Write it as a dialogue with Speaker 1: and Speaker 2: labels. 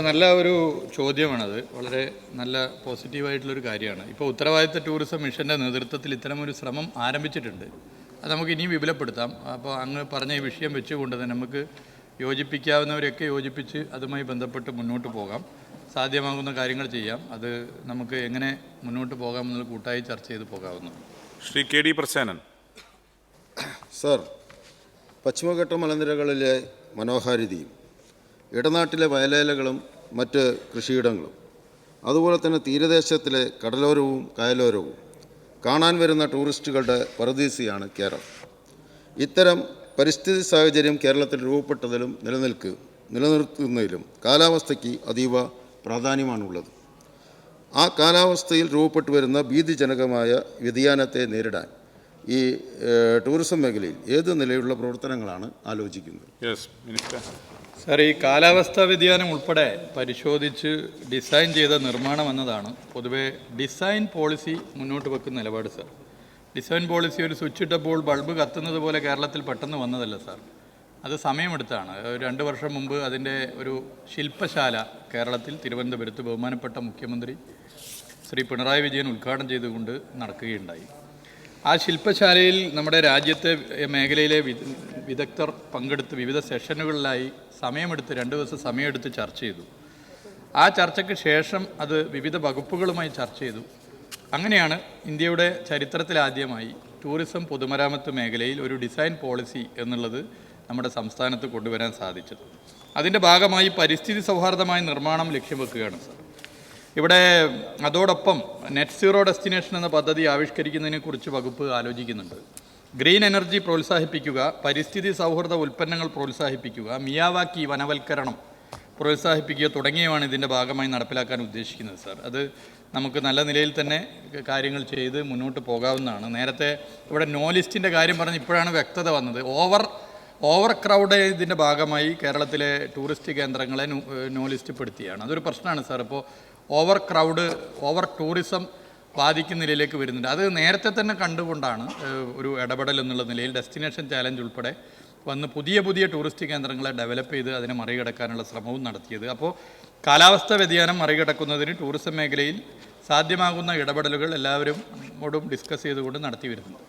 Speaker 1: നല്ല ഒരു ചോദ്യമാണത്. വളരെ നല്ല പോസിറ്റീവായിട്ടുള്ളൊരു കാര്യമാണ്. ഇപ്പോൾ ഉത്തരവാദിത്ത ടൂറിസം മിഷന്റെ നേതൃത്വത്തിൽ ഇത്തരമൊരു ശ്രമം ആരംഭിച്ചിട്ടുണ്ട്. അത് നമുക്ക് ഇനിയും വിപുലപ്പെടുത്താം. അപ്പോൾ അങ്ങ് പറഞ്ഞ ഈ വിഷയം വെച്ചുകൊണ്ട് തന്നെ നമുക്ക് യോജിപ്പിക്കാവുന്നവരെയൊക്കെ യോജിപ്പിച്ച് അതുമായി ബന്ധപ്പെട്ട് മുന്നോട്ട് പോകാം. സാധ്യമാകുന്ന കാര്യങ്ങൾ ചെയ്യാം. അത് നമുക്ക് എങ്ങനെ മുന്നോട്ട് പോകാം എന്നുള്ള കൂട്ടായി ചർച്ച ചെയ്ത് പോകാവുന്നു.
Speaker 2: Shri K D Prasenan.
Speaker 3: Sir പശ്ചിമഘട്ട മലനിരകളിലെ മനോഹാരിതയും ഇടനാട്ടിലെ വയലേലകളും മറ്റ് കൃഷിയിടങ്ങളും അതുപോലെ തന്നെ തീരദേശത്തിലെ കടലോരവും കായലോരവും കാണാൻ വരുന്ന ടൂറിസ്റ്റുകളുടെ പറുദീസയാണ് കേരളം. ഇത്തരം പരിസ്ഥിതി സാഹചര്യം കേരളത്തിൽ രൂപപ്പെട്ടതിലും നിലനിൽക്കുക നിലനിർത്തുന്നതിലും കാലാവസ്ഥയ്ക്ക് അതീവ പ്രാധാന്യമാണുള്ളത്. ആ കാലാവസ്ഥയിൽ രൂപപ്പെട്ടു വരുന്ന ഭീതിജനകമായ വ്യതിയാനത്തെ നേരിടാൻ ഈ ടൂറിസം മേഖലയിൽ ഏത് നിലയിലുള്ള പ്രവർത്തനങ്ങളാണ് ആലോചിക്കുന്നത്?
Speaker 1: സാർ ഈ കാലാവസ്ഥാ വ്യതിയാനം ഉൾപ്പെടെ പരിശോധിച്ച് ഡിസൈൻ ചെയ്ത നിർമ്മാണം എന്നതാണ് പൊതുവെ ഡിസൈൻ പോളിസി മുന്നോട്ട് വെക്കുന്ന നിലപാട് സാർ. ഡിസൈൻ പോളിസി ഒരു സ്വിച്ച് ഇട്ടപ്പോൾ ബൾബ് കത്തുന്നത് പോലെ കേരളത്തിൽ പെട്ടെന്ന് വന്നതല്ല സാർ. അത് സമയമെടുത്താണ്. രണ്ട് വർഷം മുമ്പ് അതിന്റെ ഒരു ശില്പശാല കേരളത്തിൽ തിരുവനന്തപുരത്ത് ബഹുമാനപ്പെട്ട മുഖ്യമന്ത്രി ശ്രീ പിണറായി വിജയൻ ഉദ്ഘാടനം ചെയ്തുകൊണ്ട് നടക്കുകയുണ്ടായി. ആ ശില്പശാലയിൽ നമ്മുടെ രാജ്യത്തെ മേഖലയിലെ വിദഗ്ധർ പങ്കെടുത്ത് വിവിധ സെഷനുകളിലായി സമയമെടുത്ത് രണ്ട് ദിവസം സമയമെടുത്ത് ചർച്ച ചെയ്തു. ആ ചർച്ചയ്ക്ക് ശേഷം അത് വിവിധ വകുപ്പുകളുമായി ചർച്ച ചെയ്തു. അങ്ങനെയാണ് ഇന്ത്യയുടെ ചരിത്രത്തിലാദ്യമായി ടൂറിസം പൊതുമരാമത്ത് മേഖലയിൽ ഒരു ഡിസൈൻ പോളിസി എന്നുള്ളത് നമ്മുടെ സംസ്ഥാനത്ത് കൊണ്ടുവരാൻ സാധിച്ചത്. അതിന്റെ ഭാഗമായി പരിസ്ഥിതി സൗഹാർദ്ദമായ നിർമ്മാണം ലക്ഷ്യം വെക്കുകയാണ് സർ. ഇവിടെ അതോടൊപ്പം നെറ്റ് സീറോ ഡെസ്റ്റിനേഷൻ എന്ന പദ്ധതി ആവിഷ്കരിക്കുന്നതിനെ കുറിച്ച് വകുപ്പ് ആലോചിക്കുന്നുണ്ട്. ഗ്രീൻ എനർജി പ്രോത്സാഹിപ്പിക്കുക പരിസ്ഥിതി സൗഹൃദ ഉൽപ്പന്നങ്ങൾ പ്രോത്സാഹിപ്പിക്കുക മിയാവാക്കി വനവൽക്കരണം പ്രോത്സാഹിപ്പിക്കുക തുടങ്ങിയവാണ് ഇതിന്റെ ഭാഗമായി നടപ്പിലാക്കാൻ ഉദ്ദേശിക്കുന്നത് സാർ. അത് നമുക്ക് നല്ല നിലയിൽ തന്നെ കാര്യങ്ങൾ ചെയ്ത് മുന്നോട്ട് പോകാവുന്നതാണ്. നേരത്തെ ഇവിടെ നോ ലിസ്റ്റിന്റെ കാര്യം പറഞ്ഞ് ഇപ്പോഴാണ് വ്യക്തത വന്നത്. ഓവർ ഓവർ ക്രൗഡ് ഇതിന്റെ ഭാഗമായി കേരളത്തിലെ ടൂറിസ്റ്റ് കേന്ദ്രങ്ങളെ നോ- ലിസ്റ്റ് പെടുത്തിയാണ്. അതൊരു പ്രശ്നമാണ് സാർ. ഇപ്പോൾ ഓവർ ക്രൗഡ് ഓവർ ടൂറിസം ബാധിക്കുന്ന നിലയിലേക്ക് വരുന്നുണ്ട്. അത് നേരത്തെ തന്നെ കണ്ടുകൊണ്ടാണ് ഒരു ഇടപെടൽ എന്നുള്ള നിലയിൽ ഡെസ്റ്റിനേഷൻ ചാലഞ്ച് ഉൾപ്പെടെ വന്ന് പുതിയ പുതിയ ടൂറിസ്റ്റ് കേന്ദ്രങ്ങളെ ഡെവലപ്പ് ചെയ്ത് അതിനെ മറികടക്കാനുള്ള ശ്രമവും നടത്തിയത്. അപ്പോൾ കാലാവസ്ഥ വ്യതിയാനം മറികടക്കുന്നതിന് ടൂറിസം മേഖലയിൽ സാധ്യമാകുന്ന ഇടപെടലുകൾ എല്ലാവരും ഡിസ്കസ് ചെയ്തുകൊണ്ട് നടത്തി വരുന്നുണ്ട്.